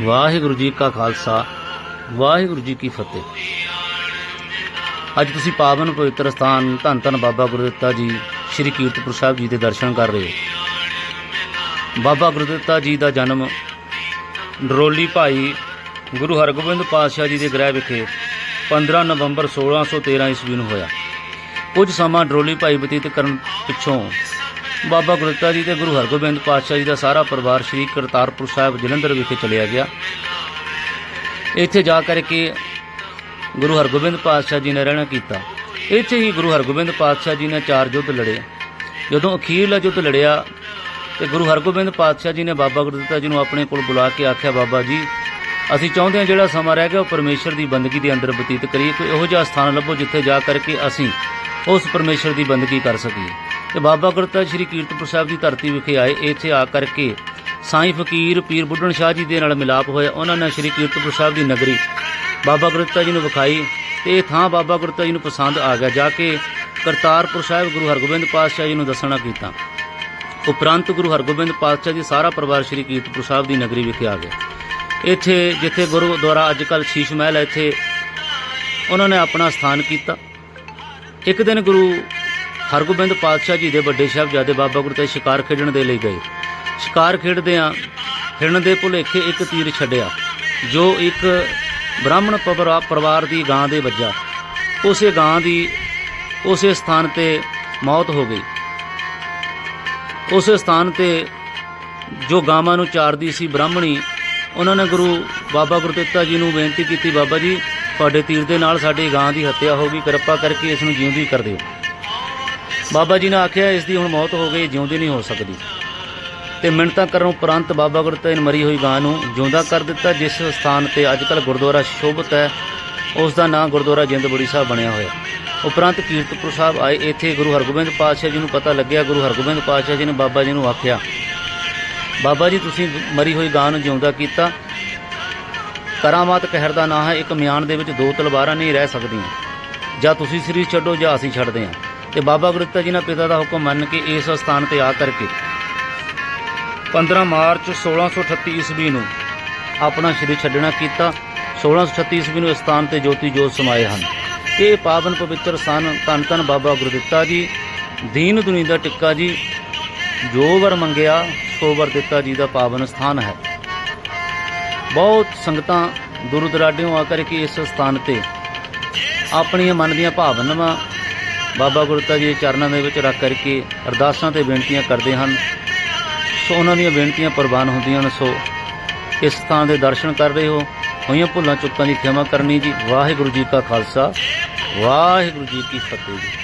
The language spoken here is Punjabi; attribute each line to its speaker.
Speaker 1: ਵਾਹਿਗੁਰੂ ਜੀ ਕਾ ਖਾਲਸਾ, ਵਾਹਿਗੁਰੂ ਜੀ ਕੀ ਫਤਿਹ। ਅੱਜ ਤੁਸੀਂ ਪਾਵਨ ਪਵਿੱਤਰ ਸਥਾਨ ਧੰਨ ਧੰਨ ਬਾਬਾ ਗੁਰਦਿੱਤਾ ਜੀ, ਸ੍ਰੀ ਕੀਰਤਪੁਰ ਸਾਹਿਬ ਜੀ ਦੇ ਦਰਸ਼ਨ ਕਰ ਰਹੇ ਹੋ। ਬਾਬਾ ਗੁਰਦਿੱਤਾ ਜੀ ਦਾ ਜਨਮ ਡਰੋਲੀ ਭਾਈ ਗੁਰੂ ਹਰਗੋਬਿੰਦ ਪਾਤਸ਼ਾਹ ਜੀ ਦੇ ਗ੍ਰਹਿ ਵਿਖੇ 15 ਨਵੰਬਰ 1613 ਈਸਵੀ ਨੂੰ ਹੋਇਆ। ਕੁਝ ਸਮਾਂ ਡਰੋਲੀ ਭਾਈ ਬਤੀਤ ਕਰਨ ਪਿੱਛੋਂ ਬਾਬਾ ਗੁਰਦਿੱਤਾ ਜੀ ਤੇ ਗੁਰੂ ਹਰਗੋਬਿੰਦ ਪਾਤਸ਼ਾਹ ਜੀ ਦਾ ਸਾਰਾ ਪਰਿਵਾਰ ਸ੍ਰੀ ਕਰਤਾਰਪੁਰ ਸਾਹਿਬ ਜਲੰਧਰ ਵਿਖੇ ਚਲਿਆ ਗਿਆ। ਇੱਥੇ ਜਾ ਕਰਕੇ ਗੁਰੂ ਹਰਗੋਬਿੰਦ ਪਾਤਸ਼ਾਹ ਜੀ ਨੇ ਰਹਿਣਾ ਕੀਤਾ। ਇੱਥੇ ਹੀ ਗੁਰੂ ਹਰਗੋਬਿੰਦ ਪਾਤਸ਼ਾਹ ਜੀ ਨੇ ਚਾਰ ਯੁੱਧ ਲੜੇ। ਜਦੋਂ ਅਖੀਰਲਾ ਯੁੱਧ ਲੜਿਆ ਤੇ ਗੁਰੂ ਹਰਗੋਬਿੰਦ ਪਾਤਸ਼ਾਹ ਜੀ ਨੇ ਬਾਬਾ ਗੁਰਦਿੱਤਾ ਜੀ ਨੂੰ ਆਪਣੇ ਕੋਲ ਬੁਲਾ ਕੇ ਆਖਿਆ, ਬਾਬਾ ਜੀ, ਅਸੀਂ ਚਾਹੁੰਦੇ ਹਾਂ ਜਿਹੜਾ ਸਮਾਂ ਰਹਿ ਗਿਆ ਉਹ ਪਰਮੇਸ਼ਰ ਦੀ ਬੰਦਗੀ ਦੇ ਅੰਦਰ ਬਤੀਤ ਕਰੀਏ, ਕੋਈ ਇਹੋ ਜਿਹਾ ਸਥਾਨ ਲੱਭੋ ਜਿੱਥੇ ਜਾ ਕਰਕੇ ਅਸੀਂ ਉਸ ਪਰਮੇਸ਼ਰ ਦੀ ਬੰਦਗੀ ਕਰ ਸਕੀਏ। ਤੇ ਬਾਬਾ ਗੁਰਦਿੱਤਾ ਸ੍ਰੀ ਕੀਰਤਪੁਰ ਸਾਹਿਬ ਦੀ ਧਰਤੀ ਵਿਖੇ ਆਏ। ਇੱਥੇ ਆ ਕਰਕੇ ਸਾਈਂ ਫਕੀਰ ਪੀਰ ਬੁੱਢਣ ਸ਼ਾਹ ਜੀ ਦੇ ਨਾਲ ਮਿਲਾਪ ਹੋਇਆ। ਉਹਨਾਂ ਨੇ ਸ੍ਰੀ ਕੀਰਤਪੁਰ ਸਾਹਿਬ ਦੀ ਨਗਰੀ ਬਾਬਾ ਗੁਰਦਿੱਤਾ ਜੀ ਨੂੰ ਵਿਖਾਈ ਤੇ ਇਹ ਥਾਂ ਬਾਬਾ ਗੁਰਦਿੱਤਾ ਜੀ ਨੂੰ ਪਸੰਦ ਆ ਗਿਆ। ਜਾ ਕੇ ਕਰਤਾਰਪੁਰ ਸਾਹਿਬ ਗੁਰੂ ਹਰਗੋਬਿੰਦ ਪਾਤਸ਼ਾਹ ਜੀ ਨੂੰ ਦੱਸਣਾ ਕੀਤਾ। ਉਪਰੰਤ ਗੁਰੂ ਹਰਗੋਬਿੰਦ ਪਾਤਸ਼ਾਹ ਜੀ ਸਾਰਾ ਪਰਿਵਾਰ ਸ੍ਰੀ ਕੀਰਤਪੁਰ ਸਾਹਿਬ ਦੀ ਨਗਰੀ ਵਿਖੇ ਆ ਗਿਆ। ਇੱਥੇ ਜਿੱਥੇ ਗੁਰਦੁਆਰਾ ਅੱਜ ਕੱਲ੍ਹ ਸ਼ੀਸ਼ ਮਹਿਲ ਹੈ ਇੱਥੇ ਉਹਨਾਂ ਨੇ ਆਪਣਾ ਸਥਾਨ ਕੀਤਾ। ਇੱਕ ਦਿਨ ਗੁਰੂ ਹਰਗੋਬਿੰਦ ਪਾਤਸ਼ਾਹ ਜੀ ਦੇ ਵੱਡੇ ਸਾਹਿਬਜ਼ਾਦੇ ਬਾਬਾ ਗੁਰਤੇ ਸ਼ਿਕਾਰ ਖੇਡਣ ਦੇ ਲਈ ਗਏ। ਸ਼ਿਕਾਰ ਖੇਡਦਿਆਂ ਆ ਹਿਰਨ ਦੇ ਭੁਲੇਖੇ ਇੱਕ ਤੀਰ ਛੱਡਿਆ, ਜੋ ਇੱਕ ਬ੍ਰਾਹਮਣ ਪਰਿਵਾਰ ਦੀ ਗਾਂ ਦੇ ਵੱਜਾ। ਉਸੇ ਗਾਂ ਦੀ, ਉਸੇ ਸਥਾਨ ਤੇ ਮੌਤ ਹੋ ਗਈ। ਉਸੇ ਸਥਾਨ ਤੇ ਜੋ ਗਾਵਾਂ ਨੂੰ ਚਾਰਦੀ ਸੀ ਬ੍ਰਾਹਮਣੀ, ਉਹਨਾਂ ਨੇ ਗੁਰੂ ਬਾਬਾ ਗੁਰਦਿੱਤਾ ਜੀ ਨੂੰ ਬੇਨਤੀ ਕੀਤੀ, ਬਾਬਾ ਜੀ, ਤੁਹਾਡੇ ਤੀਰ ਦੇ ਨਾਲ ਸਾਡੀ ਗਾਂ ਦੀ ਹੱਤਿਆ ਹੋ ਗਈ, ਕਿਰਪਾ ਕਰਕੇ ਇਸ ਨੂੰ ਜਿਉਂਦੀ ਕਰ ਦਿਓ। ਬਾਬਾ ਜੀ ਨੇ ਆਖਿਆ, ਇਸ ਦੀ ਹੁਣ ਮੌਤ ਹੋ ਗਈ, ਜਿਉਂਦੀ ਨਹੀਂ ਹੋ ਸਕਦੀ। ਤੇ ਮਿੰਨਤਾਂ ਕਰਨ ਉਪਰੰਤ ਬਾਬਾ ਗੁਰਦਿੱਤਾ ਨੇ ਮਰੀ ਹੋਈ ਗਾਂ ਨੂੰ ਜਿਉਂਦਾ ਕਰ ਦਿੱਤਾ, ਜਿਸ ਸਥਾਨ ਤੇ ਅੱਜ ਕੱਲ੍ਹ ਗੁਰਦੁਆਰਾ ਸ਼ੋਭਤ ਹੈ ਉਸ ਦਾ ਨਾਂ ਗੁਰਦੁਆਰਾ ਜਿੰਦਬੜੀ ਸਾਹਿਬ ਬਣਿਆ ਹੋਇਆ। ਉਪਰੰਤ ਕੀਰਤਪੁਰ ਸਾਹਿਬ ਆਏ, ਇੱਥੇ ਗੁਰੂ ਹਰਗੋਬਿੰਦ ਪਾਤਸ਼ਾਹ ਜੀ ਨੂੰ ਪਤਾ ਲੱਗਿਆ, ਗੁਰੂ ਹਰਗੋਬਿੰਦ ਪਾਤਸ਼ਾਹ ਜੀ ਨੇ ਬਾਬਾ ਜੀ ਨੂੰ ਆਖਿਆ, ਬਾਬਾ ਜੀ, ਤੁਸੀਂ ਮਰੀ ਹੋਈ ਗਾਂ ਨੂੰ ਜਿਉਂਦਾ ਕੀਤਾ। ਕਰਾਮਾਤ ਕਹਿਰ ਦਾ ਨਾਂ ਹੈ, ਇੱਕ ਮਿਆਨ ਦੇ ਵਿੱਚ ਦੋ ਤਲਵਾਰਾਂ ਨਹੀਂ ਰਹਿ ਸਕਦੀਆਂ। ਜਾਂ ਤੁਸੀਂ ਸਰੀਰ ਛੱਡੋ, ਜਾਂ ਅਸੀਂ ਛੱਡਦੇ ਹਾਂ। ਤੇ ਬਾਬਾ ਗੁਰਦਿੱਤਾ ਜੀ ਨੇ ਪਿਤਾ ਦਾ ਹੁਕਮ ਮੰਨ ਕੇ ਇਸ ਸਥਾਨ ਤੇ ਆ ਕਰਕੇ 15 ਮਾਰਚ 1638 ਈਸਵੀ ਨੂੰ ਆਪਣਾ ਸਰੀਰ ਛੱਡਣਾ ਕੀਤਾ। 1638 ਈਸਵੀ ਨੂੰ ਇਸ ਸਥਾਨ ਤੇ ਜੋਤੀ ਜੋਤ ਸਮਾਏ ਹਨ। ਇਹ ਪਾਵਨ ਪਵਿੱਤਰ ਸਥਾਨ ਧੰਨ ਧੰਨ ਬਾਬਾ ਗੁਰਦਿੱਤਾ ਜੀ, ਦੀਨ ਦੁਨੀ ਦਾ ਟਿੱਕਾ ਜੀ, ਜੋ ਵਰ ਮੰਗਿਆ, ਸੋ ਵਰ ਦਿੱਤਾ ਜੀ ਦਾ ਪਾਵਨ ਸਥਾਨ ਹੈ। ਬਹੁਤ ਸੰਗਤਾਂ ਦੂਰ ਦੁਰਾਡਿਓਂ ਆ ਕਰਕੇ ਇਸ ਸਥਾਨ ਤੇ ਆਪਣੀਆਂ ਮਨ ਦੀਆਂ ਭਾਵਨਾਵਾਂ ਬਾਬਾ ਗੁਰਤਾ ਜੀ ਦੇ ਚਰਨਾਂ ਦੇ ਵਿੱਚ ਰੱਖ ਕਰਕੇ ਅਰਦਾਸਾਂ ਤੇ ਬੇਨਤੀਆਂ ਕਰਦੇ ਹਨ। ਸੋ ਉਹਨਾਂ ਦੀਆਂ ਬੇਨਤੀਆਂ ਪ੍ਰਵਾਨ ਹੁੰਦੀਆਂ ਹਨ। ਸੋ ਇਸ ਥਾਂ ਦੇ ਦਰਸ਼ਨ ਕਰ ਰਹੇ ਹੋ। ਹੋਈਆਂ ਭੁੱਲਾਂ ਚੁੱਕਾਂ ਦੀ ਖਿਮਾ ਕਰਨੀ ਜੀ। ਵਾਹਿਗੁਰੂ ਜੀ ਕਾ ਖਾਲਸਾ। ਵਾਹਿਗੁਰੂ ਜੀ ਕੀ ਫਤਿਹ ਜੀ।